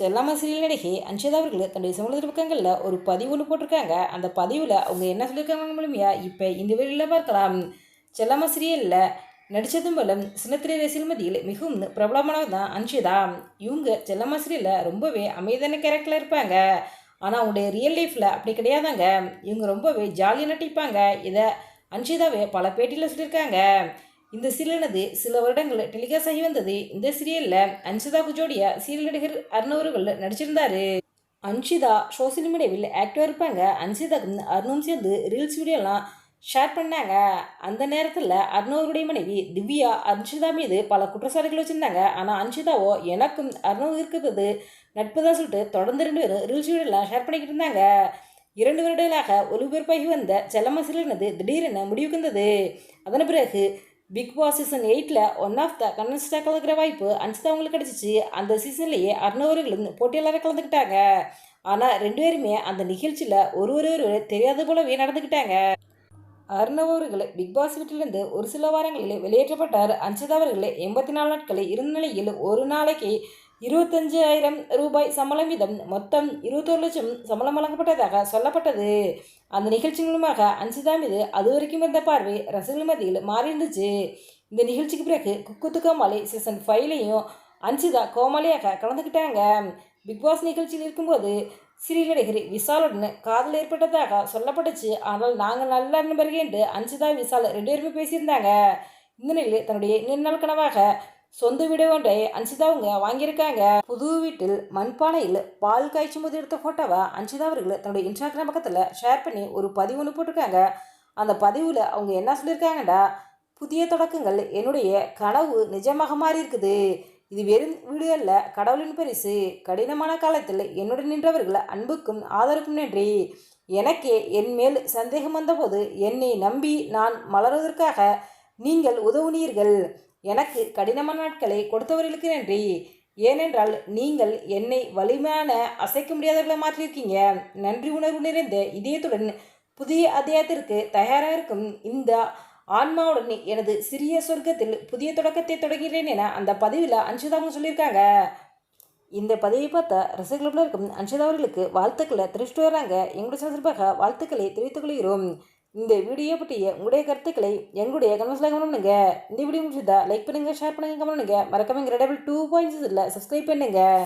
செல்லம்மா serial நடிகை அன்ஷிதா அவர்கள் தன்னுடைய சமூகத்தில் பக்கங்களில் ஒரு பதிவு ஒன்று போட்டிருக்காங்க. அந்த பதிவில் அவங்க என்ன சொல்லியிருக்காங்க மூலமையா இப்போ இந்த வெளியில் பார்க்கலாம். செல்லம்மா சீரியலில் நடித்ததும் மூலம் சின்னத்திரை ரசிகல் மத்தியில் மிகவும் பிரபலமானவர் தான். அன்ஷிதா இவங்க செல்லம்மா சீரியலில் ரொம்பவே அமைதியான கேரக்டரில் இருப்பாங்க. ஆனால் அவங்களுடைய ரியல் லைஃப்பில் அப்படி கிடையாதாங்க. இவங்க ரொம்பவே ஜாலியாக நட்டிப்பாங்க இதை அன்ஷிதாவே பல பேட்டியில் சொல்லியிருக்காங்க. இந்த சீரியலானது சில வருடங்கள் டெலிகாஸ்ட் ஆகி வந்தது. இந்த சீரியலில் அன்ஷிதாவுக்கு ஜோடியா சீரியல் நடிகர் அருணவர்கள் நடிச்சிருந்தார். அன்ஷிதா சோசியல் மீடியாவில் ஆக்டிவாக இருப்பாங்க. அன்ஷிதாக்கும் அருணும் சேர்ந்து ரீல்ஸ் வீடியோலாம் ஷேர் பண்ணாங்க. அந்த நேரத்தில் அருணவருடைய மனைவி திவ்யா அன்ஷிதா மீது பல குற்றச்சாட்டுகள் வச்சுருந்தாங்க. ஆனால் அன்ஷிதாவோ எனக்கும் அருணவ் இருக்கிறது நட்புதான் சொல்லிட்டு தொடர்ந்து ரெண்டு பேரும் ரீல்ஸ் வீடியோலாம் ஷேர் பண்ணிக்கிட்டு இருந்தாங்க. இரண்டு வருடங்களாக ஒலிபரப்பாகி வந்த செல்லம்மா சீரியல்னது திடீரென முடிவுக்கு வந்தது. அதன் பிறகு பிக் பாஸ் சீசன் எயிட்டில் ஒன் ஆஃப் த கண்டஸ்டாக கலந்துக்கிற வாய்ப்பு அன்சிதா அவங்களுக்கு கிடச்சிச்சு. அந்த சீசன்லேயே அறுநூறுகளும் போட்டியாளராக கலந்துக்கிட்டாங்க. ஆனால் ரெண்டு பேருமே அந்த நிகழ்ச்சியில் ஒரு ஒரு ஒரு தெரியாத போலவே நடந்துக்கிட்டாங்க. அர்ணவ் அவர்கள் பிக் பாஸ் வீட்டிலிருந்து ஒரு சில வாரங்களில் வெளியேற்றப்பட்டார். அன்சிதா அவர்கள் எண்பத்தி நாலு நாட்களை இருந்த நிலையில் ஒரு நாளைக்கு இருபத்தஞ்சாயிரம் ரூபாய் சம்பளம் வீதம் மொத்தம் இருபத்தோரு லட்சம் சம்பளம் வழங்கப்பட்டதாக சொல்லப்பட்டது. அந்த நிகழ்ச்சி மூலமாக அன்சிதா மீது அது வரைக்கும் இருந்த பார்வை ரசிகர்கள் மத்தியில் மாறி இருந்துச்சு இந்த நிகழ்ச்சிக்கு பிறகு குக்குத்து கோமாளி சீசன் ஃபைவ்லையும் அன்சிதா கோமாளியாக கலந்துக்கிட்டாங்க பிக் பாஸ் நிகழ்ச்சியில் இருக்கும்போது சீரியல் நடிகர் விசாலுடன் காதல் ஏற்பட்டதாக சொல்லப்பட்டுச்சு. ஆனால் நாங்கள் நல்ல நண்பர்கள் என்று அன்சிதா விசால் ரெண்டு பேருமே பேசியிருந்தாங்க. இந்த நிலையில் தன்னுடைய நீண்ட நாள் கனவாக சொந்த வீடு ஒன்றை அன்சிதா அவங்க வாங்கியிருக்காங்க. புது வீட்டில் மண்பானையில் பால் காய்ச்சும் போது எடுத்த ஃபோட்டோவை அன்சிதா அவர்கள் தன்னுடைய இன்ஸ்டாகிராம் பக்கத்தில் ஷேர் பண்ணி ஒரு பதிவு ஒன்று போட்டிருக்காங்க. அந்த பதிவில் அவங்க என்ன சொல்லியிருக்காங்கடா? புதிய தொடக்கங்கள் என்னுடைய கனவு நிஜமாக மாறி இருக்குது. இது வெறும் வீடு அல்ல கடவுளின் பரிசு. கடினமான காலத்தில் என்னுடன் நின்றவர்கள் அன்புக்கும் ஆதரவுக்கும் நன்றி. எனக்கே என் மேல் சந்தேகம் வந்தபோது என்னை நம்பி நான் மலர்வதற்காக நீங்கள் உதவுனீர்கள். எனக்கு கடினமான நாட்களை கொடுத்தவர்களுக்கு நன்றி. ஏனென்றால் நீங்கள் என்னை வலிமையான அசைக்க முடியாதவர்களை மாற்றியிருக்கீங்க. நன்றி உணர்வு நிறைந்த இதயத்துடன் புதிய அத்தியாயத்திற்கு தயாராக இருக்கும் இந்த ஆன்மாவுடன் எனது சிறிய சொர்க்கத்தில் புதிய தொடக்கத்தை தொடங்குகிறேன் என அந்த பதிவில் அன்ஷிதாவும் சொல்லியிருக்காங்க. இந்த பதவியை பார்த்த ரசிகர்களுடன் இருக்கும் அன்ஷிதா அவர்களுக்கு வாழ்த்துக்களை தெரிவிச்சுட்டு வராங்க. எங்களுடைய சார்பாக வாழ்த்துக்களை தெரிவித்துக் கொள்கிறோம். இந்த வீடியோ பற்றிய உங்களுடைய கருத்துக்களை எங்களுடைய கமெண்ட்ஸில் கவனிங்க இந்த வீடியோ முடிச்சதா லைக் பண்ணுங்கள் ஷேர் பண்ணுங்கள் கமெண்ட் பண்ணுங்கள் மறக்காம எங்கள் டபுள் டூ பாயிண்ட்ஸ் இல்லை சப்ஸ்கிரைப் பண்ணுங்கள்